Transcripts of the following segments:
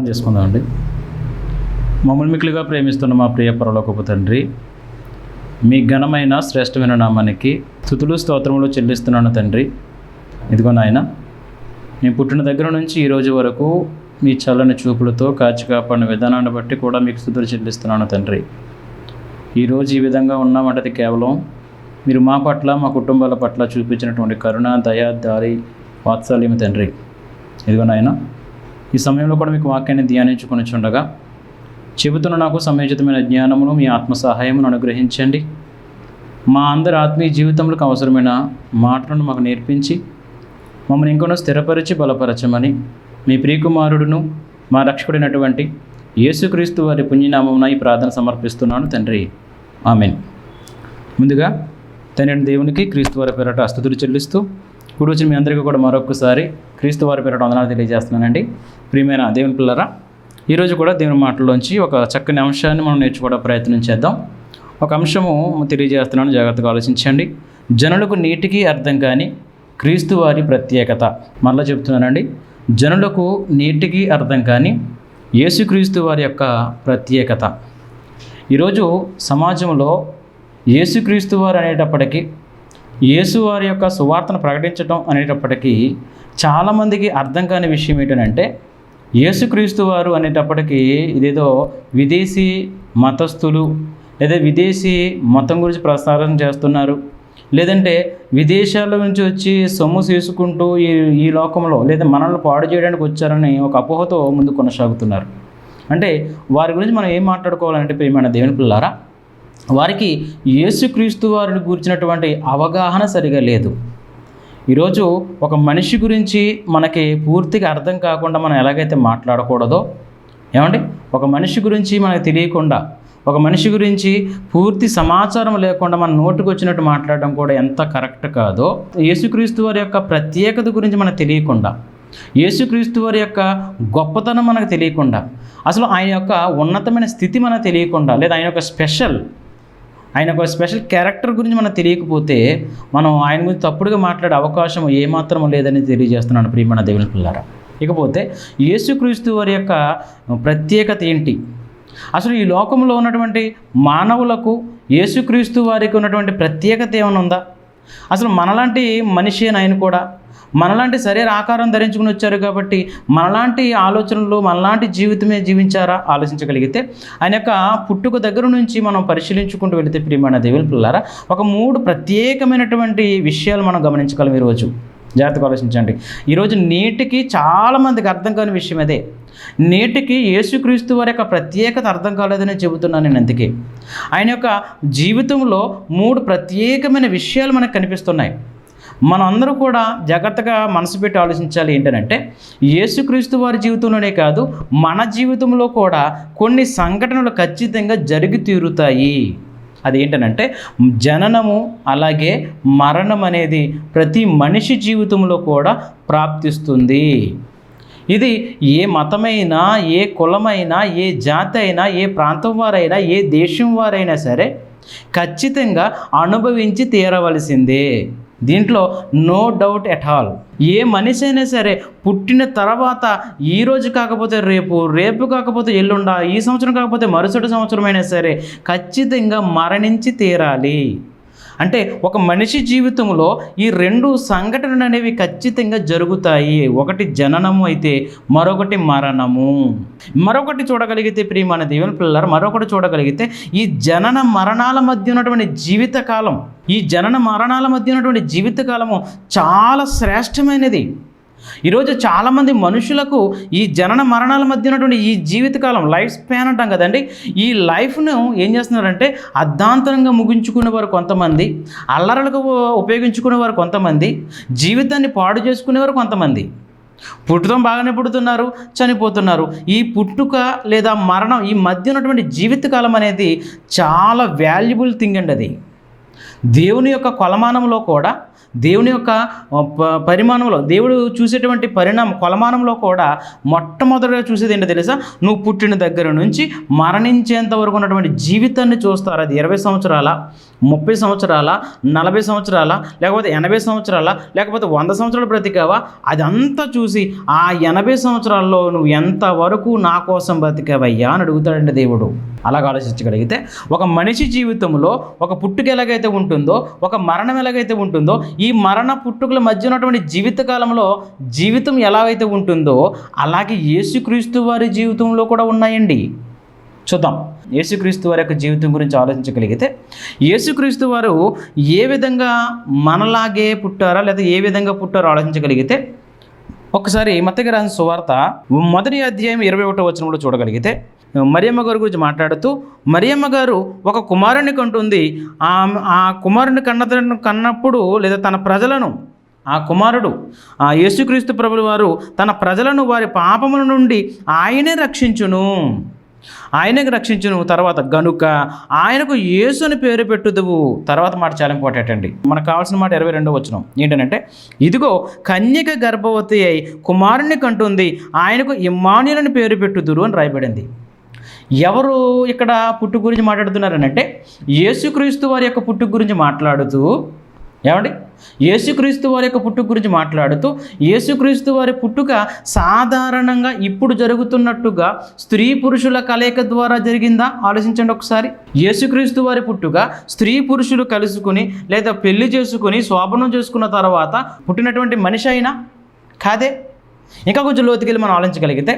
ప్రార్థన చేసుకుందామండి. మమ్మల్ని మిక్కులుగా ప్రేమిస్తున్న మా ప్రియ పరలోకపు తండ్రి మీ ఘనమైన శ్రేష్టమైన నామానికి స్థుతులు స్తోత్రములు చెల్లిస్తున్నాను తండ్రి. ఇదిగో నాయన మేము పుట్టిన దగ్గర నుంచి ఈ రోజు వరకు మీ చల్లని చూపులతో కాచి కాపాడిన విధానాన్ని బట్టి కూడా మీకు స్థుతులు చెల్లిస్తున్నాను తండ్రి. ఈరోజు ఈ విధంగా ఉన్నామంటే అది కేవలం మీరు మా పట్ల మా కుటుంబాల పట్ల చూపించినటువంటి కరుణ దయ దారి వాత్సల్యం తండ్రి. ఇదిగో నాయన ఈ సమయంలో కూడా మీకు వాక్యాన్ని ధ్యానించుకొని చుండగా చెబుతున్న నాకు సమయోచితమైన జ్ఞానమును మీ ఆత్మ సహాయమును అనుగ్రహించండి. మా అందరి ఆత్మీయ జీవితంలోకి అవసరమైన మాటలను మాకు నేర్పించి మమ్మల్ని ఇంకొన స్థిరపరిచి బలపరచమని మీ ప్రియకుమారుడును మా రక్షకుడైనటువంటి యేసుక్రీస్తు వారి పుణ్యనామమున ఈ ప్రార్థన సమర్పిస్తున్నాను తండ్రి. ఆమెన్. ముందుగా తండ్రి దేవునికి క్రీస్తు వారి పేరట అస్తుతులు చెల్లిస్తూ ఇప్పుడు వచ్చిన మీ అందరికీ కూడా మరొకసారి క్రీస్తు వారి పేరు వందనాలు తెలియజేస్తున్నానండి. ప్రియమైన దేవుని పిల్లరా ఈరోజు కూడా దేవుని మాటల్లోంచి ఒక చక్కని అంశాన్ని మనం నేర్చుకోవడం ప్రయత్నం చేద్దాం. ఒక అంశము తెలియజేస్తున్నాను జాగ్రత్తగా ఆలోచించండి. జనులకు నీటికి అర్థం కాని క్రీస్తు వారి ప్రత్యేకత. మరలా చెప్తున్నానండి. జనులకు నీటికి అర్థం కాని యేసుక్రీస్తు వారి యొక్క ప్రత్యేకత. ఈరోజు సమాజంలో యేసుక్రీస్తు వారు అనేటప్పటికీ యేసు వారి యొక్క సువార్తను ప్రకటించడం అనేటప్పటికీ చాలామందికి అర్థం కాని విషయం ఏంటంటే యేసుక్రీస్తు వారు అనేటప్పటికీ ఇదేదో విదేశీ మతస్థులు లేదా విదేశీ మతం గురించి ప్రసారం చేస్తున్నారు. లేదంటే విదేశాల నుంచి వచ్చి సొమ్ము చేసుకుంటూ ఈ ఈ లోకంలో లేదా మనల్ని పాడు చేయడానికి వచ్చారని ఒక అపోహతో ముందు కొనసాగుతున్నారు. అంటే వారి గురించి మనం ఏం మాట్లాడుకోవాలంటే ప్రియమైన దేవుని పిల్లారా వారికి యేసుక్రీస్తు వారిని గురించినటువంటి అవగాహన సరిగా లేదు. ఈరోజు ఒక మనిషి గురించి మనకి పూర్తిగా అర్థం కాకుండా మనం ఎలాగైతే మాట్లాడకూడదో ఏమండి? ఒక మనిషి గురించి మనకు తెలియకుండా ఒక మనిషి గురించి పూర్తి సమాచారం లేకుండా మన నోటుకు వచ్చినట్టు మాట్లాడడం కూడా ఎంత కరెక్ట్ కాదో యేసుక్రీస్తు వారి యొక్క ప్రత్యేకత గురించి మనకు తెలియకుండా యేసుక్రీస్తు వారి యొక్క గొప్పతనం మనకు తెలియకుండా అసలు ఆయన యొక్క ఉన్నతమైన స్థితి మనకు తెలియకుండా లేదా ఆయన యొక్క స్పెషల్ ఆయన ఒక స్పెషల్ క్యారెక్టర్ గురించి మనకు తెలియకపోతే మనం ఆయన గురించి తప్పుడుగా మాట్లాడే అవకాశం ఏమాత్రం లేదని తెలియజేస్తున్నాను ప్రియమైన దేవుని పిల్లారా ఇకపోతే యేసుక్రీస్తు వారి యొక్క ప్రత్యేకత ఏంటి? అసలు ఈ లోకంలో ఉన్నటువంటి మానవులకు యేసుక్రీస్తు వారికి ఉన్నటువంటి ప్రత్యేకత ఏమైనా ఉందా? అసలు మనలాంటి మనిషి అని ఆయన కూడా మనలాంటి శరీర ఆకారం ధరించుకుని వచ్చారు కాబట్టి మనలాంటి ఆలోచనలు మనలాంటి జీవితమే జీవించారా ఆలోచించగలిగితే ఆయన యొక్క పుట్టుక దగ్గర నుంచి మనం పరిశీలించుకుంటూ వెళితే ప్రియమైన దేవుని పిల్లారా ఒక మూడు ప్రత్యేకమైనటువంటి విషయాలు మనం గమనించగలం ఈరోజు. జాగ్రత్తగా ఆలోచించండి. ఈరోజు నేటికి చాలామందికి అర్థం కాని విషయం అదే. నేటికి యేసుక్రీస్తు వారి యొక్క ప్రత్యేకత అర్థం కాలేదని చెబుతున్నాను నేను అందుకే. ఆయన యొక్క జీవితంలో మూడు ప్రత్యేకమైన విషయాలు మనకు కనిపిస్తున్నాయి. మనం అందరూ కూడా జాగ్రత్తగా మనసు పెట్టి ఆలోచించాలి ఏంటంటే యేసుక్రీస్తు వారి జీవితంలోనే కాదు మన జీవితంలో కూడా కొన్ని సంఘటనలు ఖచ్చితంగా జరిగి తీరుతాయి. ఏంటంటే జననము అలాగే మరణం అనేది ప్రతి మనిషి జీవితంలో కూడా ప్రాప్తిస్తుంది. ఇది ఏ మతమైనా ఏ కులమైనా ఏ జాతి అయినా ఏ ప్రాంతం వారైనా ఏ దేశం వారైనా సరే ఖచ్చితంగా అనుభవించి తీరవలసిందే. దీంట్లో నో డౌట్ ఎట్ ఆల్ ఏ మనిషి అయినా సరే పుట్టిన తర్వాత ఈ రోజు కాకపోతే రేపు రేపు కాకపోతే ఎల్లుండా ఈ సంవత్సరం కాకపోతే మరుసటి సంవత్సరం అయినా సరే ఖచ్చితంగా మరణించి తీరాలి. అంటే ఒక మనిషి జీవితంలో ఈ రెండు సంఘటనలు అనేవి ఖచ్చితంగా జరుగుతాయి. ఒకటి జననము అయితే మరొకటి మరణము. మరొకటి చూడగలిగితే ప్రియమైన దేవుని పిల్లలు మరొకటి చూడగలిగితే ఈ జనన మరణాల మధ్య ఉన్నటువంటి జీవితకాలం ఈ జనన మరణాల మధ్య ఉన్నటువంటి జీవితకాలము చాలా శ్రేష్టమైనది. ఈరోజు చాలామంది మనుషులకు ఈ జనన మరణాల మధ్య ఉన్నటువంటి ఈ జీవితకాలం లైఫ్ స్పాన్ అంటాం కదండి. ఈ లైఫ్ను ఏం చేస్తున్నారంటే అర్ధాంతరంగా ముగించుకునే వారు కొంతమంది అల్లరలకు ఉపయోగించుకునే వారు కొంతమంది జీవితాన్ని పాడు చేసుకునేవారు కొంతమంది. పుట్టడం బాగానే పుడుతున్నారు చనిపోతున్నారు. ఈ పుట్టుక లేదా మరణం ఈ మధ్య ఉన్నటువంటి జీవితకాలం అనేది చాలా వాల్యుబుల్ థింగ్ అండి అది. దేవుని యొక్క కొలమానంలో కూడా దేవుని యొక్క ప- పరిమాణంలో దేవుడు చూసేటువంటి పరిణామం కొలమానంలో కూడా మొట్టమొదటిగా చూసేది ఏంటో తెలుసా? నువ్వు పుట్టిన దగ్గర నుంచి మరణించేంత వరకు ఉన్నటువంటి జీవితాన్ని చూస్తారు. అది ఇరవై సంవత్సరాల ముప్పై సంవత్సరాల నలభై సంవత్సరాల లేకపోతే ఎనభై సంవత్సరాల లేకపోతే వంద సంవత్సరాలు బ్రతికావా? అదంతా చూసి ఆ ఎనభై సంవత్సరాల్లో నువ్వు ఎంతవరకు నా కోసం బ్రతికావయ్యా అని అడుగుతాడండి దేవుడు. అలాగ ఆలోచించగలిగితే ఒక మనిషి జీవితంలో ఒక పుట్టుక ఎలాగైతే ఉంటుందో ఒక మరణం ఎలాగైతే ఉంటుందో ఈ మరణ పుట్టుకల మధ్య ఉన్నటువంటి జీవితకాలంలో జీవితం ఎలాగైతే ఉంటుందో అలాగే యేసుక్రీస్తు వారి జీవితంలో కూడా ఉన్నాయండి. చూద్దాం. యేసుక్రీస్తు వారి యొక్క జీవితం గురించి ఆలోచించగలిగితే యేసుక్రీస్తు వారు ఏ విధంగా మనలాగే పుట్టారా లేదా ఏ విధంగా పుట్టారో ఆలోచించగలిగితే ఒకసారి మత్తగా రాసిన సువార్త మొదటి అధ్యాయం ఇరవై ఒకటో వచనంలో చూడగలిగితే మరియమ్మ గారి గురించి మాట్లాడుతూ మరియమ్మ గారు ఒక కుమారుని కంటుంది. ఆ ఆ కుమారుని కన్న కన్నప్పుడు లేదా తన ప్రజలను ఆ కుమారుడు ఆ యేసుక్రీస్తు ప్రభులు వారు తన ప్రజలను వారి పాపముల నుండి ఆయనే రక్షించును. ఆయనకు రక్షించును. తర్వాత గనుక ఆయనకు యేసు అని పేరు పెట్టుదువు. తర్వాత మాట చాలా ఇంపార్టెంట్ అండి. మనకు కావాల్సిన మాట ఇరవై రెండో వచ్చిన ఏంటంటే ఇదిగో కన్యక గర్భవతి అయి కుమారుని కంటుంది. ఆయనకు ఇమ్మాన్యులని పేరు పెట్టుదురు అని రాయబడింది. ఎవరు ఇక్కడ పుట్టు గురించి మాట్లాడుతున్నారనంటే యేసుక్రీస్తు వారి యొక్క పుట్టు గురించి మాట్లాడుతూ ఏమండి? యేసుక్రీస్తు వారి యొక్క పుట్టుక గురించి మాట్లాడుతూ యేసుక్రీస్తు వారి పుట్టుక సాధారణంగా ఇప్పుడు జరుగుతున్నట్టుగా స్త్రీ పురుషుల కలయిక ద్వారా జరిగిందా? ఆలోచించండి ఒకసారి. యేసుక్రీస్తు వారి పుట్టుక స్త్రీ పురుషులు కలుసుకుని లేదా పెళ్ళి చేసుకుని శోభనం చేసుకున్న తర్వాత పుట్టినటువంటి మనిషి అయినా కాదే? ఇంకా కొంచెం లోతుకెళ్ళి మనం ఆలోచించగలిగితే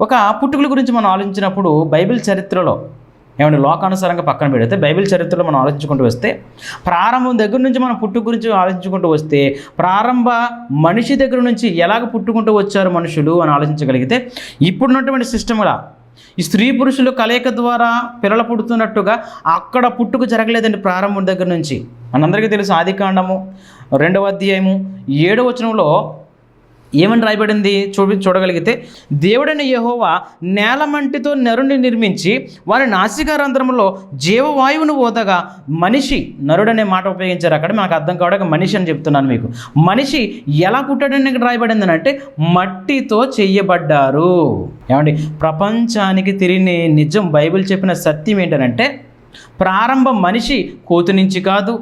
ఒక పుట్టుకల గురించి మనం ఆలోచించినప్పుడు బైబిల్ చరిత్రలో ఏమంటే లోకానుసారంగా పక్కన పెడితే బైబిల్ చరిత్రలో మనం ఆలోచించుకుంటూ వస్తే ప్రారంభం దగ్గర నుంచి మనం పుట్టుక గురించి ఆలోచించుకుంటూ వస్తే ప్రారంభ మనిషి దగ్గర నుంచి ఎలాగ పుట్టుకుంటూ వచ్చారు మనుషులు అని ఆలోచించగలిగితే ఇప్పుడున్నటువంటి సిస్టమ్లా ఈ స్త్రీ పురుషులు కలయిక ద్వారా పిల్లలు పుడుతున్నట్టుగా అక్కడ పుట్టుకు జరగలేదండి ప్రారంభం దగ్గర నుంచి. మనందరికీ తెలుసు ఆది కాండము రెండవ అధ్యాయము ఏడవ వచనంలో ఏమని రాయబడింది? చూపి చూడగలిగితే దేవుడైన యహోవా నేలమంటితో నరుని నిర్మించి వారి నాసికారంధ్రంలో జీవవాయువును ఓదగా మనిషి నరుడనే మాట ఉపయోగించారు. అక్కడ మాకు అర్థం కావడానికి మనిషి అని చెప్తున్నాను మీకు. మనిషి ఎలా పుట్టాడని ఇక్కడ రాయబడింది అంటే మట్టితో చెయ్యబడ్డారు. ఏమండి? ప్రపంచానికి తిరిగి నిజం బైబిల్ చెప్పిన సత్యం ఏంటంటే ప్రారంభ మనిషి కోతి నుంచి కాదు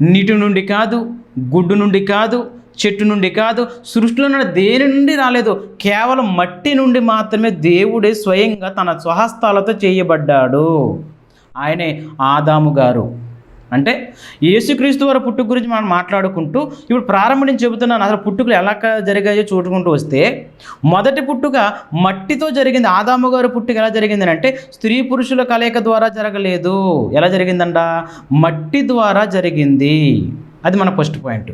నీటి నుండి కాదు గుడ్డు నుండి కాదు చెట్టు నుండి కాదు సృష్టిలో దేని నుండి రాలేదు. కేవలం మట్టి నుండి మాత్రమే దేవుడే స్వయంగా తన స్వహస్తాలతో చేయబడ్డాడు. ఆయనే ఆదాము గారు. అంటే యేసుక్రీస్తు వారి పుట్టుక గురించి మనం మాట్లాడుకుంటూ ఇప్పుడు ప్రారంభం నుంచి చెబుతున్నాను. అసలు పుట్టుకలు ఎలా జరిగాయో చూడుకుంటూ వస్తే మొదటి పుట్టుక మట్టితో జరిగింది. ఆదాము గారు పుట్టుక ఎలా జరిగింది అంటే స్త్రీ పురుషుల కలయిక ద్వారా జరగలేదు. ఎలా జరిగిందంట? మట్టి ద్వారా జరిగింది. అది మన ఫస్ట్ పాయింట్.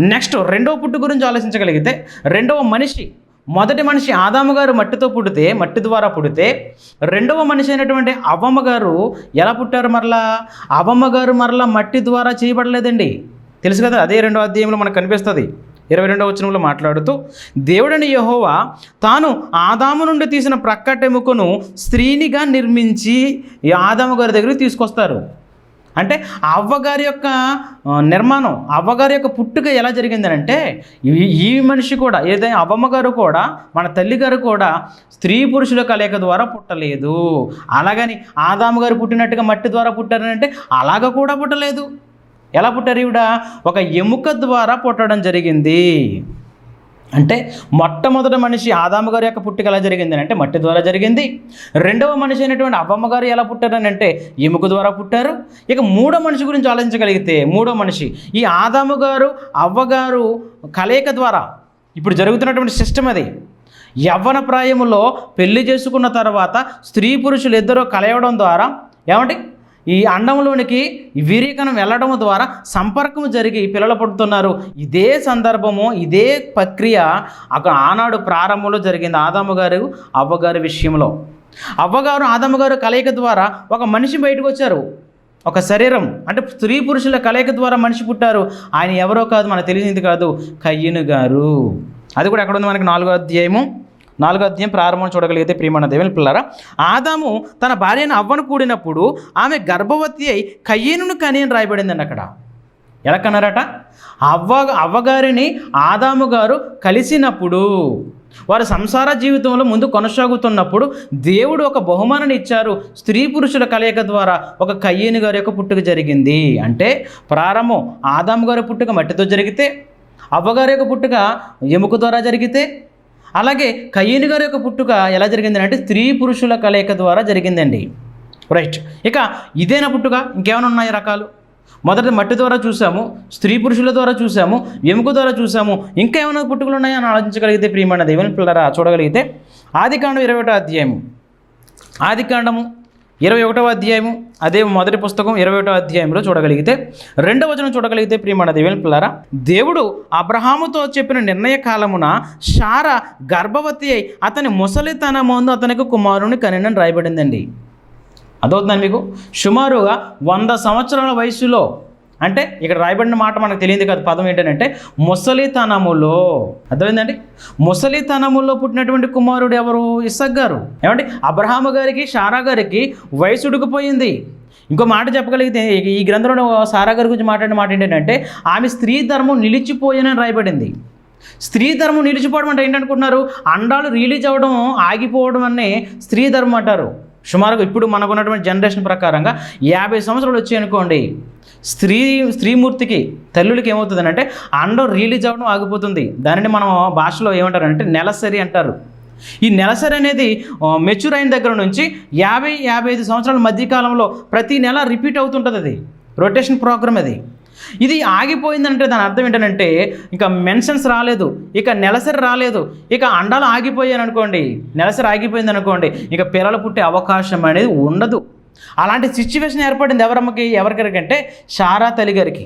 నెక్స్ట్ రెండవ పుట్టు గురించి ఆలోచించగలిగితే రెండవ మనిషి మొదటి మనిషి ఆదాము గారు మట్టితో పుడితే మట్టి ద్వారా పుడితే రెండవ మనిషి అయినటువంటి అవమ్మ గారు ఎలా పుట్టారు మరలా? అవ్వమ్మ గారు మరలా మట్టి ద్వారా చేయబడలేదండి. తెలుసు కదా అదే రెండవ అధ్యాయంలో మనకు కనిపిస్తుంది. ఇరవై రెండవ వచనంలో మాట్లాడుతూ దేవుడని యహోవా తాను ఆదాము నుండి తీసిన ప్రక్కటెముకను స్త్రీనిగా నిర్మించి ఈ ఆదాము గారి దగ్గరికి తీసుకొస్తారు. అంటే అవ్వగారి యొక్క నిర్మాణం అవ్వగారి యొక్క పుట్టుక ఎలా జరిగిందనంటే ఈ మనిషి కూడా ఏదైనా అవ్వమ్మగారు కూడా మన తల్లి గారు కూడా స్త్రీ పురుషుల కలయిక ద్వారా పుట్టలేదు. అలాగని ఆదాము గారు పుట్టినట్టుగా మట్టి ద్వారా పుట్టారంటే అలాగ కూడా పుట్టలేదు. ఎలా పుట్టారు ఈవిడ? ఒక ఎముక ద్వారా పుట్టడం జరిగింది. అంటే మొట్టమొదటి మనిషి ఆదాము గారి యొక్క పుట్టుక ఎలా జరిగింది అంటే మట్టి ద్వారా జరిగింది. రెండవ మనిషి అయినటువంటి అవ్వమ్మ గారు ఎలా పుట్టారని అంటే ఎముక ద్వారా పుట్టారు. ఇక మూడో మనిషి గురించి ఆలోచించగలిగితే మూడో మనిషి ఈ ఆదాము గారు అవ్వగారు కలయిక ద్వారా ఇప్పుడు జరుగుతున్నటువంటి సిస్టమ్ అది. యవ్వన ప్రాయములో పెళ్ళి చేసుకున్న తర్వాత స్త్రీ పురుషులు ఇద్దరూ కలయడం ద్వారా ఏమంటే ఈ అండంలోనికి ఈ వెళ్ళడం ద్వారా సంపర్కం జరిగి పిల్లలు పుడుతున్నారు. ఇదే సందర్భము ఇదే ప్రక్రియ అక్కడ ఆనాడు ప్రారంభంలో జరిగింది ఆదాము గారు అవ్వగారి విషయంలో. అవ్వగారు ఆదమ్మ గారు కలయిక ద్వారా ఒక మనిషి బయటకు వచ్చారు. ఒక శరీరం అంటే స్త్రీ పురుషుల కలయిక ద్వారా మనిషి పుట్టారు. ఆయన ఎవరో కాదు మనకు తెలిసింది కాదు కయ్యను గారు. అది కూడా ఎక్కడ ఉంది మనకి? నాలుగో అధ్యాయము. నాలుగో అధ్యాయం ప్రారంభం చూడగలిగితే ప్రియమణ దేవుని పిల్లరా ఆదాము తన భార్యను అవ్వను కూడినప్పుడు ఆమె గర్భవతి అయి కయ్యనును కని అని రాయబడిందండి అక్కడ. ఎలా కన్నారట? అవ్వ అవ్వగారిని ఆదాము గారు కలిసినప్పుడు వారి సంసార జీవితంలో ముందు కొనసాగుతున్నప్పుడు దేవుడు ఒక బహుమానాన్ని ఇచ్చారు. స్త్రీ పురుషుల కలయిక ద్వారా ఒక కయ్యేని గారి యొక్క పుట్టుక జరిగింది. అంటే ప్రారంభం ఆదాము గారి పుట్టుక మట్టితో జరిగితే అవ్వగారి యొక్క పుట్టుక ఎముక ద్వారా జరిగితే అలాగే కయ్యేని గారి యొక్క పుట్టుక ఎలా జరిగిందంటే స్త్రీ పురుషుల కలయిక ద్వారా జరిగిందండి. రైట్ ఇక ఇదేనా పుట్టుక? ఇంకేమైనా ఉన్నాయి రకాలు? మొదట మట్టి ద్వారా చూసాము స్త్రీ పురుషుల ద్వారా చూసాము ఎముక ద్వారా చూసాము. ఇంకా ఏమైనా పుట్టుకలు ఉన్నాయో అని ఆలోచించగలిగితే ప్రియమైన దేవుని పిల్లరా చూడగలిగితే. ఆదికాండం ఇరవై ఒకటో అధ్యాయము. ఆదికాండము ఇరవై ఒకటవ అధ్యాయము అదే మొదటి పుస్తకం ఇరవై ఒకటో అధ్యాయంలో చూడగలిగితే రెండవ వచనం చూడగలిగితే ప్రియమణ దేవుని దేవుడు అబ్రహాముతో చెప్పిన నిర్ణయ కాలమున శార గర్భవతి అయి అతని ముసలితనమందు అతనికి కుమారుని కనినని రాయబడిందండి. అదవుతుందండి మీకు? సుమారుగా వంద సంవత్సరాల వయసులో అంటే ఇక్కడ రాయబడిన మాట మనకు తెలియదు కదా పదం ఏంటంటే ముసలితనములో అర్థమైందండి? ముసలితనములో పుట్టినటువంటి కుమారుడు ఎవరు? ఇస్సక్ గారు. ఏమంటే అబ్రహాము గారికి షారా గారికి వయసు ఉడికిపోయింది. ఇంకో మాట చెప్పగలిగితే ఈ గ్రంథంలో సారా గారి గురించి మాట్లాడిన మాట ఏంటంటే ఆమె స్త్రీ ధర్మం నిలిచిపోయినని రాయబడింది. స్త్రీ ధర్మం నిలిచిపోవడం అంటే ఏంటనుకుంటున్నారు? అండాలు రిలీజ్ అవ్వడం ఆగిపోవడం అనే స్త్రీ ధర్మం అంటారు. సుమారుగా ఇప్పుడు మనకున్నటువంటి జనరేషన్ ప్రకారంగా యాభై సంవత్సరాలు వచ్చాయనుకోండి. స్త్రీ స్త్రీమూర్తికి తల్లులకి ఏమవుతుంది అంటే అండం రిలీజ్ అవ్వడం ఆగిపోతుంది. దానిని మనం భాషలో ఏమంటారంటే నెలసరి అంటారు. ఈ నెలసరి అనేది మెచ్యూర్ అయిన దగ్గర నుంచి యాభై యాభై ఐదు సంవత్సరాల మధ్యకాలంలో ప్రతి నెల రిపీట్ అవుతుంటుంది అది. రొటేషన్ ప్రోగ్రామ్ అది. ఇది ఆగిపోయిందంటే దాని అర్థం ఏంటంటే ఇక మెన్షన్స్ రాలేదు ఇక నెలసరి రాలేదు ఇక అండాలు ఆగిపోయాను అనుకోండి నెలసరి ఆగిపోయింది అనుకోండి ఇక పిల్లలు పుట్టే అవకాశం అనేది ఉండదు. అలాంటి సిచ్యువేషన్ ఏర్పడింది ఎవరమ్మకి? ఎవరికరికంటే షారా తల్లి గారికి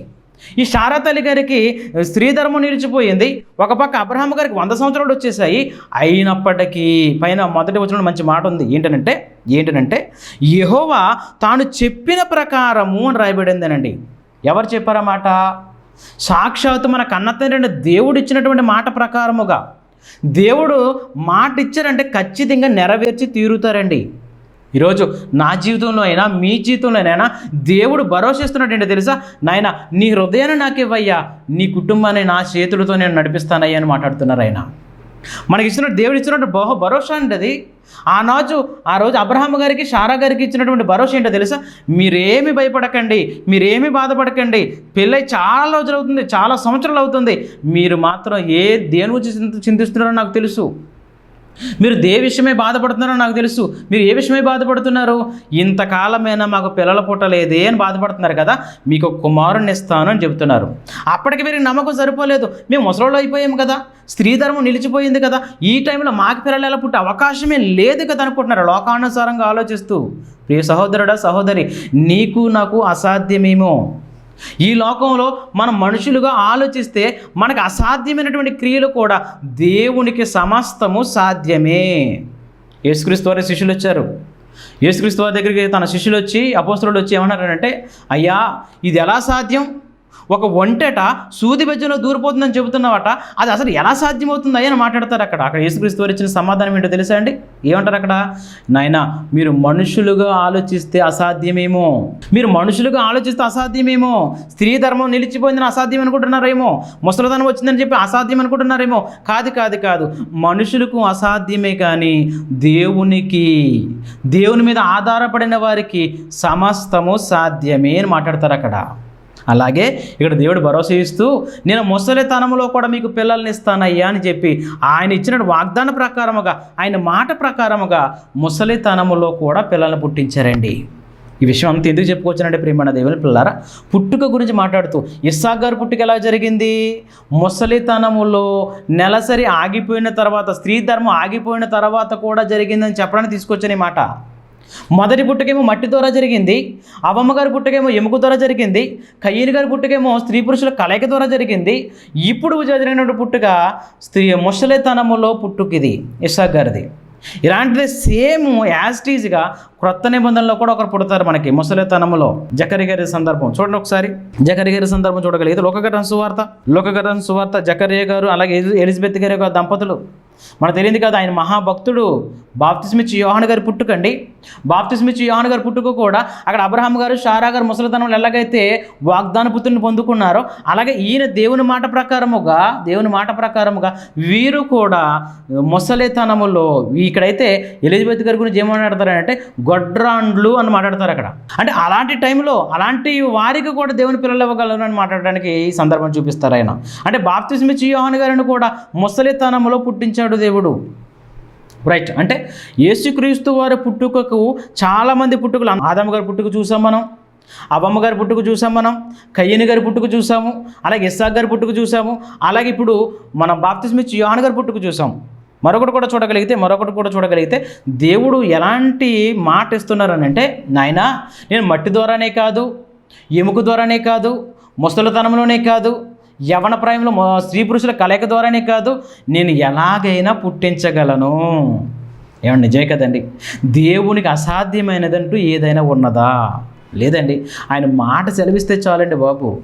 ఈ శారా తల్లి గారికి స్త్రీ ధర్మం నిలిచిపోయింది. ఒక పక్క అబ్రహాం గారికి వంద సంవత్సరాలు వచ్చేసాయి అయినప్పటికీ పైన మొదటి వచ్చిన మంచి మాట ఉంది. ఏంటనంటే ఏంటనంటే యహోవా తాను చెప్పిన ప్రకారము అని రాయబడిందనండి. ఎవరు చెప్పారా మాట? సాక్షాత్తు మన కన్నతండ్రి దేవుడు ఇచ్చినటువంటి మాట ప్రకారముగా. దేవుడు మాట ఇచ్చారంటే ఖచ్చితంగా నెరవేర్చి తీరుతారండి. ఈరోజు నా జీవితంలో అయినా మీ జీవితంలోనైనా దేవుడు భరోసిస్తున్నాడు ఏంటో తెలుసా? నాయన నీ హృదయాన్ని నాకు ఇవ్వయ్యా. నీ కుటుంబాన్ని నా చేతులతో నేను నడిపిస్తానయ్యా అని మాట్లాడుతున్నారు ఆయన. మనకి ఇచ్చిన దేవుడు ఇచ్చినటువంటి బహు భరోసా అండి అది ఆ రోజు ఆ రోజు అబ్రహాం గారికి షారా గారికి ఇచ్చినటువంటి భరోసా ఏంటో తెలుసా? మీరేమి భయపడకండి మీరేమి బాధపడకండి. పెళ్ళై చాలా రోజులు అవుతుంది చాలా సంవత్సరాలు అవుతుంది. మీరు మాత్రం ఏ దేని గురించి చింత- చింతిస్తున్నారో నాకు తెలుసు. మీరు దే విషయమే బాధపడుతున్నారో నాకు తెలుసు. మీరు ఏ విషయమే బాధపడుతున్నారు? ఇంతకాలమైనా మాకు పిల్లల పుట్టలేదే అని బాధపడుతున్నారు కదా? మీకు కుమారుని ఇస్తాను అని చెబుతున్నారు. అప్పటికి వీరికి నమ్మకం సరిపోలేదు. మేము ముసలోళ్ళు అయిపోయాము కదా. స్త్రీ ధర్మం నిలిచిపోయింది కదా. ఈ టైంలో మాకు పిల్లలు ఎలా పుట్టే అవకాశమే లేదు కదా అనుకుంటున్నారు లోకానుసారంగా ఆలోచిస్తూ. ప్రియ సహోదరుడా సహోదరి నీకు నాకు అసాధ్యమేమో. ఈ లోకంలో మనం మనుషులుగా ఆలోచిస్తే మనకు అసాధ్యమైనటువంటి క్రియలు కూడా దేవునికి సమస్తము సాధ్యమే. యేసుక్రీస్తు వారి శిష్యులు వచ్చారు. యేసుక్రీస్తు వారి దగ్గరికి తన శిష్యులు వచ్చి అపోస్తులు వచ్చి ఏమన్నారంటే అయ్యా ఇది ఎలా సాధ్యం? ఒక ఒంటెట సూది బెజ్జంలో దూరిపోతుందని చెబుతున్నావట అది అసలు ఎలా సాధ్యమవుతుంది అని మాట్లాడతారు అక్కడ. అక్కడ యేసుక్రీస్తు వారు ఇచ్చిన సమాధానం ఏంటో తెలుసా అండి? ఏమంటారు అక్కడ? నాయన మీరు మనుషులుగా ఆలోచిస్తే అసాధ్యమేమో? మీరు మనుషులుగా ఆలోచిస్తే అసాధ్యమేమో? స్త్రీ ధర్మం నిలిచిపోయిందని అసాధ్యం అనుకుంటున్నారేమో? ముసలిధనం వచ్చిందని చెప్పి అసాధ్యం అనుకుంటున్నారేమో? కాదు కాదు కాదు. మనుషులకు అసాధ్యమే కానీ దేవునికి దేవుని మీద ఆధారపడిన వారికి సమస్తము సాధ్యమే అని మాట్లాడతారు అక్కడ. అలాగే ఇక్కడ దేవుడు భరోసా ఇస్తూ నేను ముసలితనంలో కూడా మీకు పిల్లల్ని ఇస్తానయ్యా అని చెప్పి ఆయన ఇచ్చిన వాగ్దాన ప్రకారముగా ఆయన మాట ప్రకారముగా ముసలితనములో కూడా పిల్లల్ని పుట్టించారండి. ఈ విషయం అంత ఎందుకు చెప్పుకోవచ్చానంటే ప్రేమణ దేవుని పిల్లారా పుట్టుక గురించి మాట్లాడుతూ ఇస్సాక్ గారి పుట్టుక ఎలా జరిగింది? ముసలితనములో నెలసరి ఆగిపోయిన తర్వాత స్త్రీ ధర్మం ఆగిపోయిన తర్వాత కూడా జరిగిందని చెప్పడానికి తీసుకొచ్చిన ఈ మాట. మొదటి పుట్టుకేమో మట్టి ద్వారా జరిగింది అవమ్మ గారి పుట్టుకేమో ఎముక ద్వారా జరిగింది కయ్యని గారి పుట్టుకేమో స్త్రీ పురుషుల కలయిక ద్వారా జరిగింది. ఇప్పుడు జరిగినటువంటి పుట్టుక స్త్రీ ముసలితనములో పుట్టుకిది ఇషాక్ గారిది. ఇలాంటిది సేమ్ యాజ్టీజ్గా క్రొత్త నిబంధనలో కూడా ఒకరు పుడతారు మనకి ముసలితనములో. జకరి గారి సందర్భం చూడండి ఒకసారి. జకరి గారి సందర్భం చూడగలిగితే లోకఘటన సువార్త. లోకఘటన సువార్త జకరియా గారు అలాగే ఎలిజబెత్ గారి యొక్క దంపతులు. మనకు తెలియదు కదా ఆయన మహాభక్తుడు. బాప్తిస్మిచ్చి యోహాన్ గారి పుట్టుకండి. బాప్తిస్మిచ్చి యోహాన్ గారి పుట్టుక కూడా అక్కడ అబ్రహాం గారు షారా గారు ముసలితనంలో ఎలాగైతే వాగ్దాన పుత్రుని పొందుకున్నారో అలాగే ఈయన దేవుని మాట ప్రకారముగా దేవుని మాట ప్రకారముగా వీరు కూడా ముసలితనములో ఇక్కడైతే ఎలిజబెత్ గారి గురించి ఏమని గొడ్రాండ్లు అని మాట్లాడతారు అక్కడ. అంటే అలాంటి టైంలో అలాంటి వారికి కూడా దేవుని పిల్లలు ఇవ్వగలరు అని మాట్లాడడానికి ఈ సందర్భం చూపిస్తారు ఆయన. అంటే బాప్తిస్మిచ్చి యోహాన్ గారిని కూడా ముసలితనములో పుట్టించాడు దేవుడు. రైట్ అంటే యేసుక్రీస్తు వారి పుట్టుకకు చాలామంది పుట్టుకలు. ఆదమ్మ గారి పుట్టుక చూసాం మనం. అవ్వమ్మ గారి పుట్టుకు చూసాం మనం. కయ్యని గారి పుట్టుకు చూసాము. అలాగే ఇస్సాక్ గారి పుట్టుకు చూసాము. అలాగే ఇప్పుడు మన బాప్తిస్మిచ్ యోహాన్ గారి పుట్టుకు చూసాం. మరొకటి కూడా చూడగలిగితే మరొకటి కూడా చూడగలిగితే దేవుడు ఎలాంటి మాట ఇస్తున్నారని అంటే నాయనా నేను మట్టి ద్వారానే కాదు ఎముక ద్వారానే కాదు ముసలితనంలోనే కాదు యవన ప్రాయంలో స్త్రీ పురుషుల కలయిక ద్వారానే కాదు నేను ఎలాగైనా పుట్టించగలను. ఏమన్నా నిజమే కదండి? దేవునికి అసాధ్యమైనదంటూ ఏదైనా ఉన్నదా? లేదండి. ఆయన మాట సెలవిస్తే చాలండి బాబు.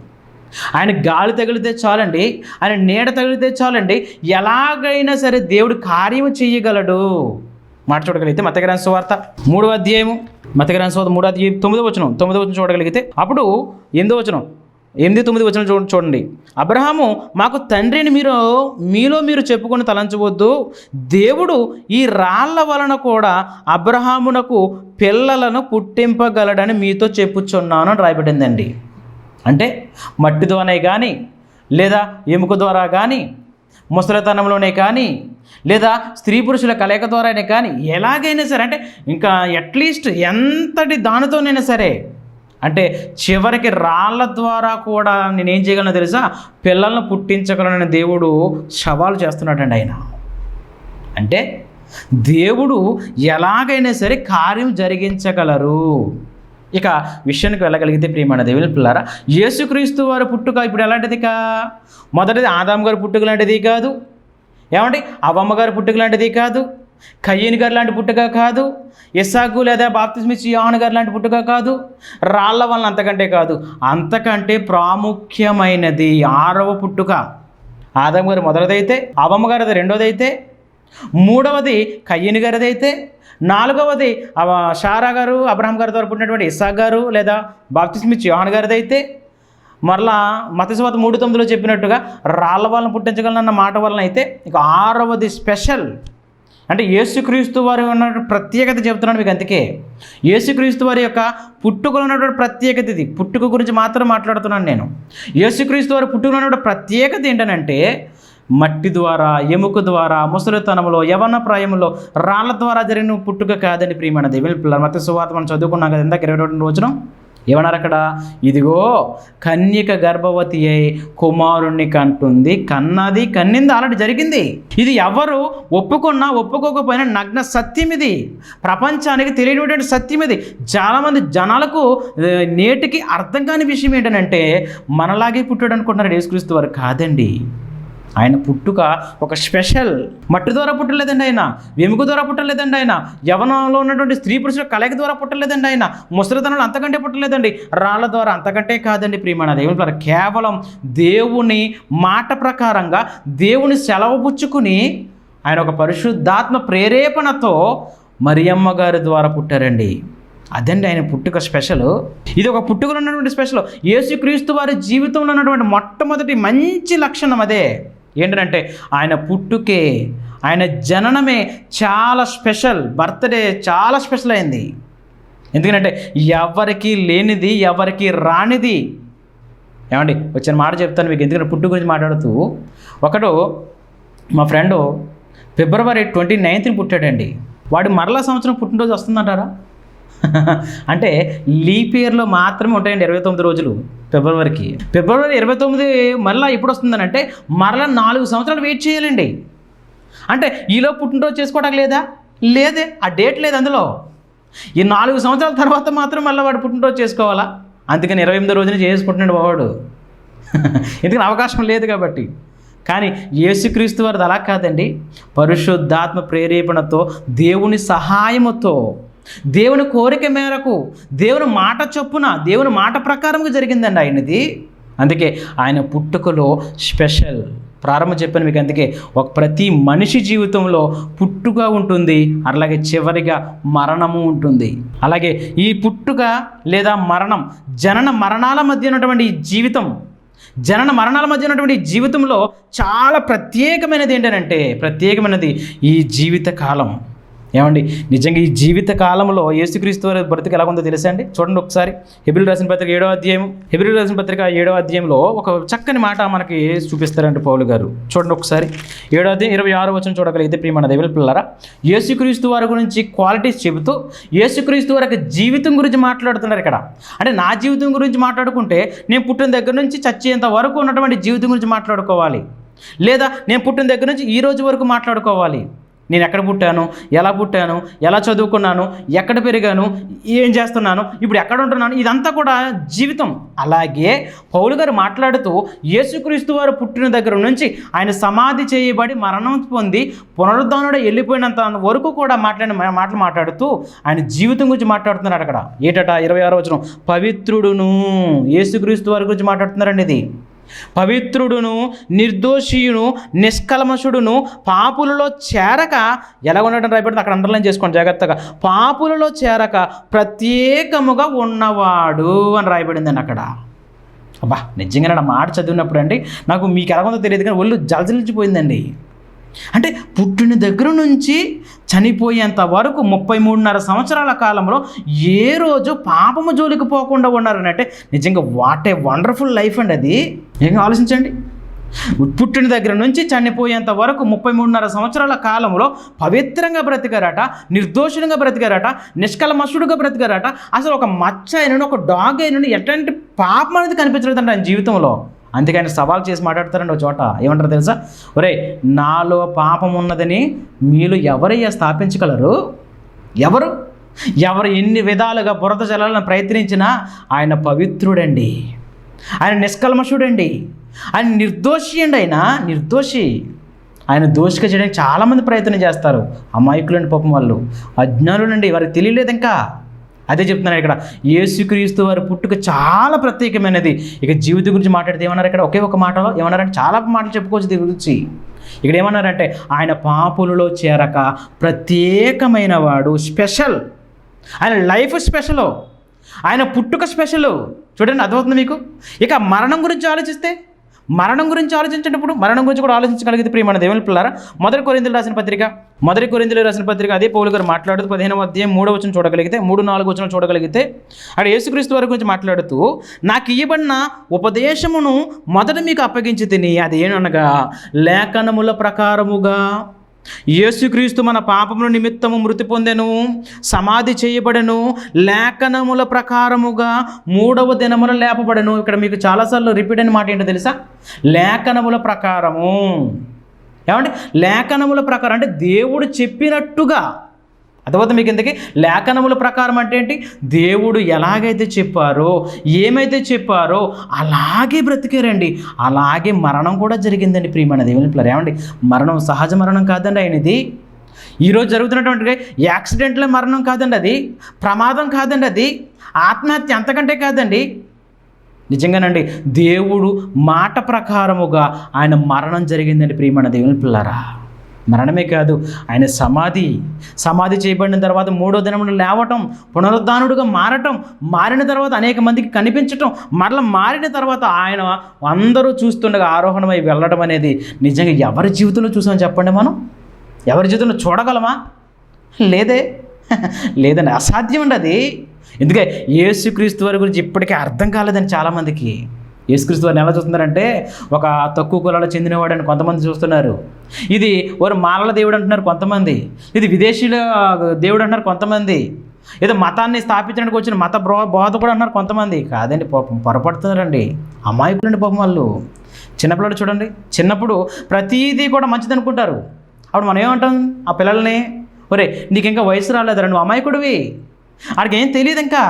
ఆయన గాలి తగిలితే చాలండి. ఆయన నీడ తగిలితే చాలండి. ఎలాగైనా సరే దేవుడు కార్యము చేయగలడు. మాట చూడగలిగితే మతగ్రాంశ సువార్త మూడవ అధ్యాయము మతగ్రాంశ సువార్త మూడో అధ్యాయం తొమ్మిదో వచనం తొమ్మిదో వచనం చూడగలిగితే అప్పుడు ఎనిమిదో వచనం ఎనిమిది తొమ్మిది వచ్చిన చూ చూడండి. అబ్రహాము మాకు తండ్రిని మీరు మీలో మీరు చెప్పుకొని తలంచవద్దు. దేవుడు ఈ రాళ్ళ వలన కూడా అబ్రహామునకు పిల్లలను పుట్టింపగలడని మీతో చెప్పుచున్నాను అని రాయబడిందండి. అంటే మట్టి ద్వారానే కానీ లేదా ఎముక ద్వారా కానీ ముసలితనంలోనే కానీ లేదా స్త్రీ పురుషుల కలయిక ద్వారానే కానీ ఎలాగైనా సరే అంటే ఇంకా అట్లీస్ట్ ఎంతటి దానితోనైనా సరే అంటే చివరికి రాళ్ళ ద్వారా కూడా నేనేం చేయగలను తెలుసా? పిల్లలను పుట్టించగలనని దేవుడు సవాలు చేస్తున్నాడండి ఆయన. అంటే దేవుడు ఎలాగైనా సరే కార్యం జరిగించగలరు. ఇక విషయానికి వెళ్ళగలిగితే ప్రియమైన దేవుని పిల్లారా యేసుక్రీస్తు వారి పుట్టుక ఇప్పుడు ఎలాంటిది కా మొదటిది ఆదాం గారి పుట్టుక లాంటిది కాదు. ఏమండి? అవ్వమ్మ గారి పుట్టుక లాంటిది కాదు. కయ్యని గారు లాంటి పుట్టుక కాదు ఇస్సాకు లేదా బాప్తిస్మిచ్చి యోహన్ గారు లాంటి పుట్టుక కాదు రాళ్ళ వలన అంతకంటే కాదు. అంతకంటే ప్రాముఖ్యమైనది ఆరవ పుట్టుక. ఆదాం గారి మొదటిదైతే అవమ్మ గారిది రెండోదైతే మూడవది కయ్యని గారిదైతే అయితే నాలుగవది అవ- షారా గారు అబ్రహం గారి ద్వారా పుట్టినటువంటి ఇస్సాక్ గారు లేదా బాప్తిస్మిచ్చి యోహన్ గారిదైతే మరలా మతస్వాత మూడు తొమ్మిదిలో చెప్పినట్టుగా రాళ్ళ వలన పుట్టించగలనన్న మాట వలన అయితే ఇక ఆరవది స్పెషల్ అంటే యేసుక్రీస్తు వారి ఉన్నటువంటి ప్రత్యేకత చెబుతున్నాను మీకు అందుకే. యేసుక్రీస్తు వారి యొక్క పుట్టుకలో ఉన్నటువంటి ప్రత్యేకత ఇది. పుట్టుక గురించి మాత్రం మాట్లాడుతున్నాను నేను. యేసుక్రీస్తు వారి పుట్టుకలో ఉన్నటువంటి ప్రత్యేకత ఏంటనంటే మట్టి ద్వారా ఎముక ద్వారా ముసలితనంలో యవన ప్రాయంలో రాళ్ళ ద్వారా జరిగిన పుట్టుక కాదని ప్రియమైన దేవుని పిల్లలు. మత సువాత మనం చదువుకున్నాం కదా ఇందాక ఇరవై రెండు రోజున ఏమన్నారు అక్కడ ఇదిగో కన్యక గర్భవతి అయి కుమారుణ్ణి కంటుంది. కన్నది కన్నింది ఆల్రెడీ జరిగింది. ఇది ఎవరు ఒప్పుకున్నా ఒప్పుకోకపోయినా నగ్న సత్యం ఇది. ప్రపంచానికి తెలియనటువంటి సత్యం ఇది. చాలామంది జనాలకు నేటికి అర్థం కాని విషయం ఏంటంటే మనలాగే పుట్టాడు అనుకుంటున్నారు యేసుక్రీస్తు వారు కాదండి. ఆయన పుట్టుక ఒక స్పెషల్. మట్టి ద్వారా పుట్టలేదండి ఆయన వెముక ద్వారా పుట్టలేదండి ఆయన యవనంలో ఉన్నటువంటి స్త్రీ పురుషుల కలయిక ద్వారా పుట్టలేదండి ఆయన ముసలితనంలో అంతకంటే పుట్టలేదండి. రాళ్ళ ద్వారా అంతకంటే కాదండి ప్రియమైన దేవుని ద్వారా కేవలం దేవుని మాట ప్రకారంగా దేవుని సెలవు పుచ్చుకుని ఆయన ఒక పరిశుద్ధాత్మ ప్రేరేపణతో మరియమ్మ గారి ద్వారా పుట్టారండి. అదండి ఆయన పుట్టుక స్పెషల్. ఇది ఒక పుట్టుకలో ఉన్నటువంటి స్పెషల్. యేసుక్రీస్తు వారి జీవితంలో ఉన్నటువంటి మొట్టమొదటి మంచి లక్షణం అదే. ఏంటంటే ఆయన పుట్టుకే ఆయన జననమే చాలా స్పెషల్ బర్త్డే చాలా స్పెషల్ అయింది. ఎందుకంటే ఎవరికి లేనిది ఎవరికి రానిది. ఏమండి వచ్చిన మాట చెప్తాను మీకు ఎందుకంటే పుట్టు గురించి మాట్లాడుతూ ఒకడు మా ఫ్రెండు ఫిబ్రవరి ట్వంటీ నైన్త్ని పుట్టాడండి. వాడు మరలా సంవత్సరం పుట్టినరోజు వస్తుందంటారా? అంటే లీప్ ఇయర్లో మాత్రమే ఉంటాయండి ఇరవై తొమ్మిది రోజులు ఫిబ్రవరికి. ఫిబ్రవరి ఇరవై తొమ్మిది మరలా ఎప్పుడు వస్తుందని అంటే మరలా నాలుగు సంవత్సరాలు వెయిట్ చేయాలండి. అంటే ఈలో పుట్టినరోజు చేసుకోవడానికి లేదా? లేదే. ఆ డేట్ లేదు అందులో. ఈ నాలుగు సంవత్సరాల తర్వాత మాత్రం మళ్ళీ వాడు పుట్టినరోజు చేసుకోవాలా? అందుకని ఇరవై ఎనిమిదో రోజున చేసుకుంటున్నాడు వాడు ఎందుకని అవకాశం లేదు కాబట్టి. కానీ యేసుక్రీస్తు వారిది అలా కాదండి. పరిశుద్ధాత్మ ప్రేరేపణతో దేవుని సహాయముతో దేవుని కోరిక మేరకు దేవుని మాట చొప్పున దేవుని మాట ప్రకారంగా జరిగిందండి ఆయనది. అందుకే ఆయన పుట్టుకలో స్పెషల్ ప్రారంభం చెప్పాను మీకు అందుకే. ఒక ప్రతి మనిషి జీవితంలో పుట్టుక ఉంటుంది అలాగే చివరిగా మరణము ఉంటుంది. అలాగే ఈ పుట్టుక లేదా మరణం జనన మరణాల మధ్య ఉన్నటువంటి జీవితం జనన మరణాల మధ్య ఉన్నటువంటి జీవితంలో చాలా ప్రత్యేకమైనది ఏంటంటే ప్రత్యేకమైనది ఈ జీవిత కాలం. ఏమండి? నిజంగా ఈ జీవిత కాలంలో యేసుక్రీస్తు వారి బ్రతికి ఎలా ఉందో తెలుసా అండి? చూడండి ఒకసారి. హెబ్రిల్ రాసిన పత్రిక ఏడో అధ్యాయం హెబ్రిల్ రాసిన పత్రిక ఏడో అధ్యాయంలో ఒక చక్కని మాట మనకి చూపిస్తారండి పౌలు గారు. చూడండి ఒకసారి. ఏడో అధ్యాయం ఇరవై ఆరు వచ్చిన చూడగలిగితే ప్రియమైన దేవుల పిల్లరా యేసుక్రీస్తు వారి గురించి క్వాలిటీస్ చెబుతూ యేసుక్రీస్తు వారి జీవితం గురించి మాట్లాడుతున్నారు ఇక్కడ. అంటే నా జీవితం గురించి మాట్లాడుకుంటే నేను పుట్టిన దగ్గర నుంచి చచ్చేంత వరకు ఉన్నటువంటి జీవితం గురించి మాట్లాడుకోవాలి. లేదా నేను పుట్టిన దగ్గర నుంచి ఈ రోజు వరకు మాట్లాడుకోవాలి. నేను ఎక్కడ పుట్టాను? ఎలా పుట్టాను? ఎలా చదువుకున్నాను? ఎక్కడ పెరిగాను? ఏం చేస్తున్నాను? ఇప్పుడు ఎక్కడ ఉంటున్నాను? ఇదంతా కూడా జీవితం. అలాగే పౌలు గారు మాట్లాడుతూ యేసుక్రీస్తు వారు పుట్టిన దగ్గర నుంచి ఆయన సమాధి చేయబడి మరణం పొంది పునరుద్ధానుడు వెళ్ళిపోయినంత వరకు కూడా మాట్లాడిన మాటలు మాట్లాడుతూ ఆయన జీవితం గురించి మాట్లాడుతున్నాడు అక్కడ. ఏటట? ఇరవై ఆరో వచ్చిన పవిత్రుడును. యేసుక్రీస్తు వారి గురించి మాట్లాడుతున్నారండి ఇది. పవిత్రుడును నిర్దోషియును నిష్కల్మషుడును పాపులలో చేరక ఎలా ఉండటం రాయబడింది. అక్కడ అండర్లైన్ చేసుకోండి జాగ్రత్తగా. పాపులలో చేరక ప్రత్యేకముగా ఉన్నవాడు అని రాయబడిందండి అక్కడ. అబ్బా నిజంగా నా మాట చదివినప్పుడు అండి నాకు మీకు ఎలా ఉందో తెలియదు కానీ ఒళ్ళు జలజలించిపోయిందండి. అంటే పుట్టిన దగ్గర నుంచి చనిపోయేంత వరకు ముప్పై మూడున్నర సంవత్సరాల కాలంలో ఏ రోజు పాపము జోలికి పోకుండా ఉన్నారని అంటే నిజంగా వాట్ ఏ వండర్ఫుల్ లైఫ్ అండి అది. ఏం ఆలోచించండి? పుట్టిన దగ్గర నుంచి చనిపోయేంత వరకు ముప్పై మూడున్నర సంవత్సరాల కాలంలో పవిత్రంగా బ్రతికారట నిర్దోషంగా బ్రతికారట నిష్కలమషుడుగా బ్రతికారట. అసలు ఒక మచ్చ అయిన ఒక డాగ్ అయినను ఎట్లాంటి పాపం అనేది కనిపించలేదంట ఆయన జీవితంలో. అందుకే ఆయన సవాల్ చేసి మాట్లాడతారండి ఒక చోట. ఏమంటారు తెలుసా? ఒరే నాలో పాపం ఉన్నదని మీరు ఎవరయ్యా స్థాపించగలరు? ఎవరు? ఎవరు ఎన్ని విధాలుగా బురద జలాలను ప్రయత్నించినా ఆయన పవిత్రుడండి. ఆయన నిష్కల్మషుడండి. ఆయన నిర్దోషి అండి ఆయన నిర్దోషి. ఆయన దోషిగా చేయడానికి చాలామంది ప్రయత్నం చేస్తారు. అమాయకులండి పాపం వాళ్ళు. అజ్ఞానులండి వారికి తెలియలేదు ఇంకా. అదే చెప్తున్నారు ఇక్కడ. యేసుక్రీస్తు వారి పుట్టుక చాలా ప్రత్యేకమైనది. ఇక జీవితం గురించి మాట్లాడితే ఏమన్నారు ఇక్కడ? ఒకే ఒక మాటలో ఏమన్నారంటే చాలా మాటలు చెప్పుకోవచ్చు దీని గురించి. ఇక్కడ ఏమన్నారంటే ఆయన పాపులలో చేరక ప్రత్యేకమైన వాడు స్పెషల్. ఆయన లైఫ్ స్పెషల్. ఆయన పుట్టుక స్పెషల్. చూడండి అర్థమవుతుంది మీకు? ఇక మరణం గురించి ఆలోచిస్తే మరణం గురించి ఆలోచించేటప్పుడు మరణం గురించి కూడా ఆలోచించగలిగితే ప్రియమైన దేవుని పిల్లారా మొదటి కొరిందులు రాసిన పత్రిక మొదటి కొరిందులు రాసిన పత్రిక అదే పౌలు గారు మాట్లాడుతూ పదిహేనవ అధ్యాయం మూడో వచ్చిన చూడగలిగితే మూడు నాలుగు వచ్చిన చూడగలిగితే అక్కడ యేసుక్రీస్తు వారి గురించి మాట్లాడుతూ నాకు ఇవ్వబడిన ఉపదేశమును మొదట మీకు అప్పగించి తిని అది ఏమనగా లేఖనముల ప్రకారముగా యేసుక్రీస్తు మన పాపముల నిమిత్తము మృతి పొందెను సమాధి చేయబడెను లేఖనముల ప్రకారముగా మూడవ దినమున లేపబడెను. ఇక్కడ మీకు చాలాసార్లు రిపీట్ అయిన మాట ఏంటో తెలుసా? లేఖనముల ప్రకారము. ఏమంటే లేఖనముల ప్రకారం అంటే దేవుడు చెప్పినట్టుగా అర్థమవుతుంది మీకు ఇంతకీ? లేఖనముల ప్రకారం అంటే ఏంటి? దేవుడు ఎలాగైతే చెప్పారో ఏమైతే చెప్పారో అలాగే బ్రతికారండి. అలాగే మరణం కూడా జరిగిందండి ప్రియమైన దేవుని పిల్లలు. ఏమండి? మరణం సహజ మరణం కాదండి ఆయనది. ఈరోజు జరుగుతున్నటువంటి యాక్సిడెంట్ల మరణం కాదండి అది. ప్రమాదం కాదండి అది. ఆత్మహత్య అంతకంటే కాదండి. నిజంగానండి దేవుడు మాట ప్రకారముగా ఆయన మరణం జరిగిందండి ప్రియమైన దేవుని పిల్లరా మరణమే కాదు ఆయన సమాధి. సమాధి చేయబడిన తర్వాత మూడో దినమున లేవటం పునరుద్ధానుడుగా మారటం మారిన తర్వాత అనేక మందికి కనిపించటం మరల మారిన తర్వాత ఆయన అందరూ చూస్తుండగా ఆరోహణమై వెళ్ళడం అనేది నిజంగా ఎవరి జీవితంలో చూసామని చెప్పండి మనం? ఎవరి జీవితంలో చూడగలమా? లేదే. లేదండి అసాధ్యం అండి అది. ఎందుకంటే యేసుక్రీస్తు వారి గురించి ఇప్పటికీ అర్థం కాలేదండి చాలామందికి. యేసుక్రీస్తు వారిని ఎలా చూస్తున్నారంటే ఒక తక్కువ కులాలకు చెందినవాడని కొంతమంది చూస్తున్నారు. ఇది వారు మాలల దేవుడు అంటున్నారు కొంతమంది. ఇది విదేశీయుల దేవుడు అంటున్నారు కొంతమంది. ఏదో మతాన్ని స్థాపించడానికి వచ్చిన మత బ్రో బోధ కూడా అంటున్నారు కొంతమంది. కాదండి పాపం పొరపడుతున్నారండి. అమాయకులండి పాపం వాళ్ళు. చిన్నపిల్లడు చూడండి చిన్నప్పుడు ప్రతీదీ కూడా మంచిది అనుకుంటారు. అప్పుడు మనం ఏమంటాం? ఆ పిల్లల్ని ఒరే నీకు ఇంకా వయసు రాలేదురా నువ్వు అమాయకుడివి. వాడికి ఏం తెలియదు ఇంకా.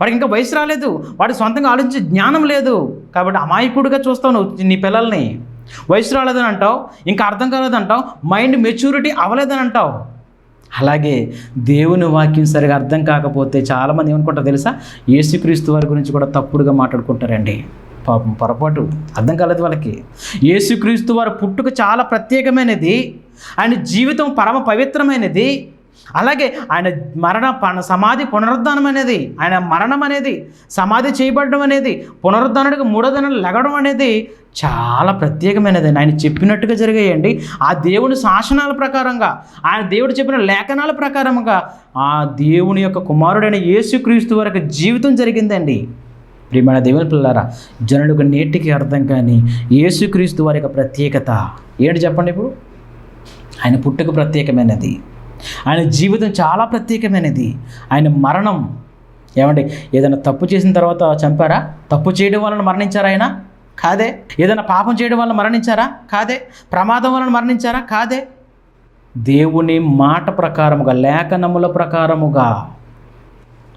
వాడికి ఇంకా వయసు రాలేదు. వాడికి సొంతంగా ఆలోచించే జ్ఞానం లేదు. కాబట్టి అమాయకుడిగా చూస్తావు నువ్వు నీ పిల్లల్ని. వయసు రాలేదని అంటావు ఇంకా అర్థం కాలేదంటావు మైండ్ మెచ్యూరిటీ అవ్వలేదని అంటావు. అలాగే దేవుని వాక్యం సరిగా అర్థం కాకపోతే చాలామంది ఏమనుకుంటారు తెలుసా? యేసుక్రీస్తు వారి గురించి కూడా తప్పుడుగా మాట్లాడుకుంటారండి. పాపం పొరపాటు. అర్థం కాలేదు వాళ్ళకి. యేసుక్రీస్తు వారి పుట్టుక చాలా ప్రత్యేకమైనది. ఆయన జీవితం పరమ పవిత్రమైనది. అలాగే ఆయన మరణ పన సమాధి పునరుద్ధానం అనేది ఆయన మరణం అనేది సమాధి చేయబడడం అనేది పునరుద్ధానానికి మూడోదనం లెగడం అనేది చాలా ప్రత్యేకమైనది ఆయన చెప్పినట్టుగా జరిగాయండి. ఆ దేవుని శాసనాల ప్రకారంగా ఆయన దేవుడు చెప్పిన లేఖనాల ప్రకారంగా ఆ దేవుని యొక్క కుమారుడైన యేసుక్రీస్తు వరకు జీవితం జరిగిందండి. ప్రియమైన దేవుని పిల్లారా జనులకు నేటికి అర్థం కానీ యేసుక్రీస్తు వారి యొక్క ప్రత్యేకత ఏంటి చెప్పండి ఇప్పుడు? ఆయన పుట్టుక ప్రత్యేకమైనది. ఆయన జీవితం చాలా ప్రత్యేకమైనది. ఆయన మరణం ఏమండి ఏదైనా తప్పు చేసిన తర్వాత చంపారా? తప్పు చేయడం వలన మరణించారా ఆయన? కాదే. ఏదైనా పాపం చేయడం వలన మరణించారా? కాదే. ప్రమాదం వలన మరణించారా? కాదే. దేవుని మాట ప్రకారముగా లేఖనముల ప్రకారముగా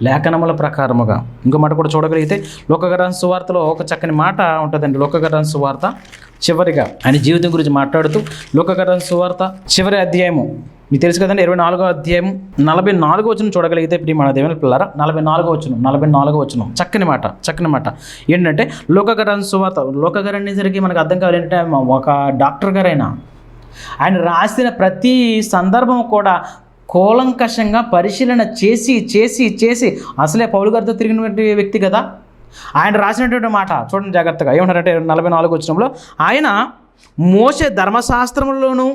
లేఖనముల ప్రకారముగా. ఇంకో మాట కూడా చూడగలిగితే లోకగరాన్ సువార్తలో ఒక చక్కని మాట ఉంటుందండి. లోకగరాన్ సువార్త చివరిగా. ఆయన జీవితం గురించి మాట్లాడుతూ లోకగరాన్ సువార్త చివరి అధ్యాయము. మీకు తెలుసు కదండి ఇరవై నాలుగో అధ్యాయం నలభై నాలుగో వచ్చిన చూడగలిగితే ఇప్పుడు మన దేవుని పిల్లరా నలభై నాలుగో వచ్చిన నలభై నాలుగో వచ్చిన చక్కని మాట చక్కని మాట. ఏంటంటే లోకగరాన్ సువార్త లోకగర్ అనేసరికి మనకు అర్థం కావాలంటే ఒక డాక్టర్ గారైనా ఆయన రాసిన ప్రతి సందర్భం కూడా కూలంకషంగా పరిశీలన చేసి చేసి చేసి అసలే పౌలు గారితో తిరిగినటువంటి వ్యక్తి కదా? ఆయన రాసినటువంటి మాట చూడండి జాగ్రత్తగా ఏమంటారంటే నలభై నాలుగు వచ్చినప్పుడు ఆయన మోసే ధర్మశాస్త్రంలోనూ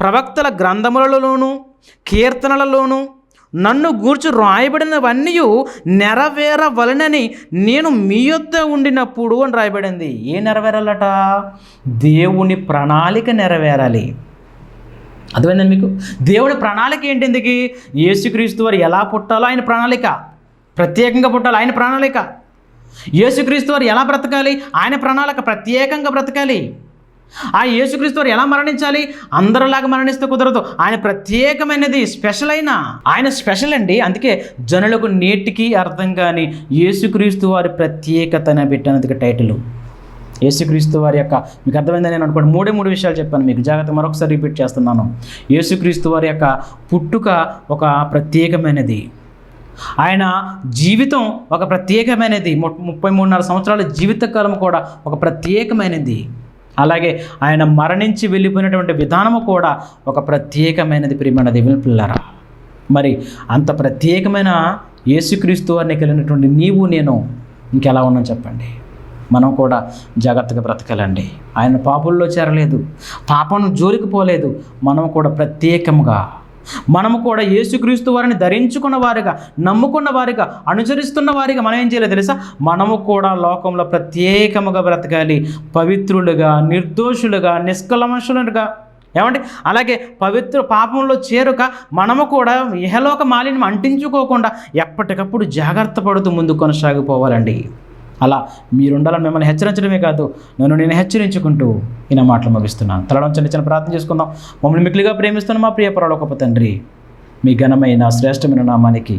ప్రవక్తల గ్రంథములలోనూ కీర్తనలలోనూ నన్ను గూర్చి రాయబడినవన్నీ నెరవేరవలనని నేను మీ యొద్ద ఉండినప్పుడు అని రాయబడింది. ఏ నెరవేరాలట? దేవుని ప్రణాళిక నెరవేరాలి. అర్థమైందా మీకు? దేవుని ప్రణాళిక ఏంటి ఇందుకు? యేసుక్రీస్తు వారు ఎలా పుట్టాలో ఆయన ప్రణాళిక. ప్రత్యేకంగా పుట్టాలి ఆయన ప్రణాళిక. యేసుక్రీస్తు వారు ఎలా బ్రతకాలి? ఆయన ప్రణాళిక ప్రత్యేకంగా బ్రతకాలి. ఆ యేసుక్రీస్తు వారు ఎలా మరణించాలి? అందరిలాగా మరణిస్తే కుదరదు. ఆయన ప్రత్యేకమైనది స్పెషల్ అయిన. ఆయన స్పెషల్ అండి. అందుకే జనులకు నేటికి అర్థం కాని యేసుక్రీస్తు వారి ప్రత్యేకతను పెట్టినందుకు టైటిల్ యేసుక్రీస్తు వారి యొక్క మీకు అర్థమైందని నేను అనుకోండి మూడే మూడు విషయాలు చెప్పాను మీకు. జాగ్రత్త మరొకసారి రిపీట్ చేస్తున్నాను. యేసుక్రీస్తు వారి యొక్క పుట్టుక ఒక ప్రత్యేకమైనది. ఆయన జీవితం ఒక ప్రత్యేకమైనది. ము- ముప్పై మూడున్నర సంవత్సరాల జీవితకాలం కూడా ఒక ప్రత్యేకమైనది. అలాగే ఆయన మరణించి వెళ్ళిపోయినటువంటి విధానము కూడా ఒక ప్రత్యేకమైనది ప్రియమైన దేవుని పిల్లరా మరి అంత ప్రత్యేకమైన యేసుక్రీస్తు వారిని కలిగినటువంటి నీవు నేను ఇంకెలా ఉన్నాను చెప్పండి. మనం కూడా జాగ్రత్తగా బ్రతకాలండి. ఆయన పాపుల్లో చేరలేదు. పాపం జోలికి పోలేదు. మనం కూడా ప్రత్యేకంగా మనము కూడా యేసుక్రీస్తు వారిని ధరించుకున్న వారిగా నమ్ముకున్న వారిగా అనుసరిస్తున్న వారిగా మనం ఏం చేయలేదు తెలుసా? మనము కూడా లోకంలో ప్రత్యేకముగా బ్రతకాలి. పవిత్రులుగా నిర్దోషులుగా నిష్కలమషులుగా. ఏమండి? అలాగే పవిత్ర పాపంలో చేరుక మనము కూడా ఇహలోక మాలిన్యం అంటించుకోకుండా ఎప్పటికప్పుడు జాగ్రత్త పడుతూ ముందు కొనసాగిపోవాలండి. అలా మీరుండాలని మిమ్మల్ని హెచ్చరించడమే కాదు నన్ను నేను హెచ్చరించుకుంటూ ఈయన మాటలు ముగిస్తున్నాను. తలడం చిన్న చిన్న ప్రార్థన చేసుకుందాం. మమ్మల్ని మిక్కిలిగా ప్రేమిస్తున్న మా ప్రియ పరలోకపు తండ్రి మీ ఘనమైన శ్రేష్టమైన నామానికి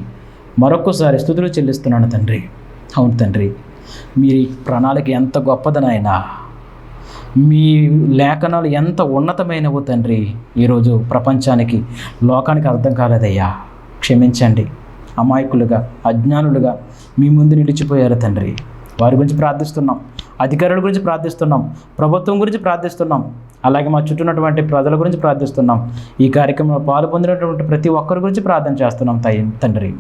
మరొకసారి స్థుతులు చెల్లిస్తున్నాను తండ్రి. అవును తండ్రి మీ ప్రణాళిక ఎంత గొప్పదనైనా మీ లేఖనాలు ఎంత ఉన్నతమైనవో తండ్రి ఈరోజు ప్రపంచానికి లోకానికి అర్థం కాలేదయ్యా. క్షమించండి అమాయకులుగా అజ్ఞానులుగా మీ ముందు నిలిచిపోయారు తండ్రి. వారి గురించి ప్రార్థిస్తున్నాం. అధికారుల గురించి ప్రార్థిస్తున్నాం. ప్రభుత్వం గురించి ప్రార్థిస్తున్నాం. అలాగే మా చుట్టూ ఉన్నటువంటి ప్రజల గురించి ప్రార్థిస్తున్నాం. ఈ కార్యక్రమంలో పాలు పొందినటువంటి ప్రతి ఒక్కరి గురించి ప్రార్థన చేస్తున్నాం తయ తండ్రి.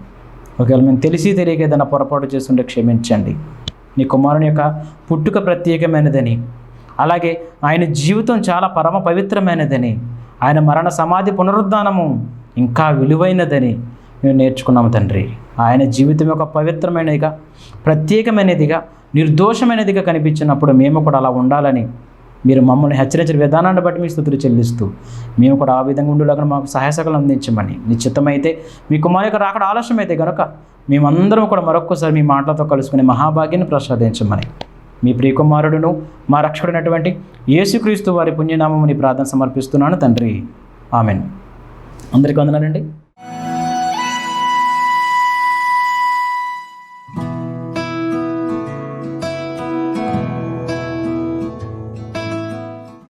ఒకవేళ మేము తెలిసి తెలియక ఏదైనా పొరపాటు చేస్తుంటే క్షమించండి. నీ కుమారుని యొక్క పుట్టుక ప్రత్యేకమైనదని అలాగే ఆయన జీవితం చాలా పరమ పవిత్రమైనదని ఆయన మరణ సమాధి పునరుద్ధానము ఇంకా విలువైనదని మేము నేర్చుకున్నాము తండ్రి. ఆయన జీవితం యొక్క పవిత్రమైనదిగా ప్రత్యేకమైనదిగా నిర్దోషమైనదిగా కనిపించినప్పుడు మేము కూడా అలా ఉండాలని మీరు మమ్మల్ని హెచ్చరించిన విధానాన్ని బట్టి మీ స్థుతులు చెల్లిస్తూ మేము కూడా ఆ విధంగా ఉండేలాగా మాకు సహాయసకలు అందించమని. నిశ్చితమైతే మీ కుమార్ యొక్క రాకడ ఆలస్యమైతే కనుక మేమందరం కూడా మరొక్కసారి మీ మాటలతో కలుసుకునే మహాభాగ్యాన్ని ప్రసాదించమని. మీ ప్రియకుమారుడును మా రక్షకుడైనటువంటి యేసుక్రీస్తు వారి పుణ్యనామముని ప్రార్థన సమర్పిస్తున్నాను తండ్రి. ఆమెన్. అందరికీ వందనాలండి.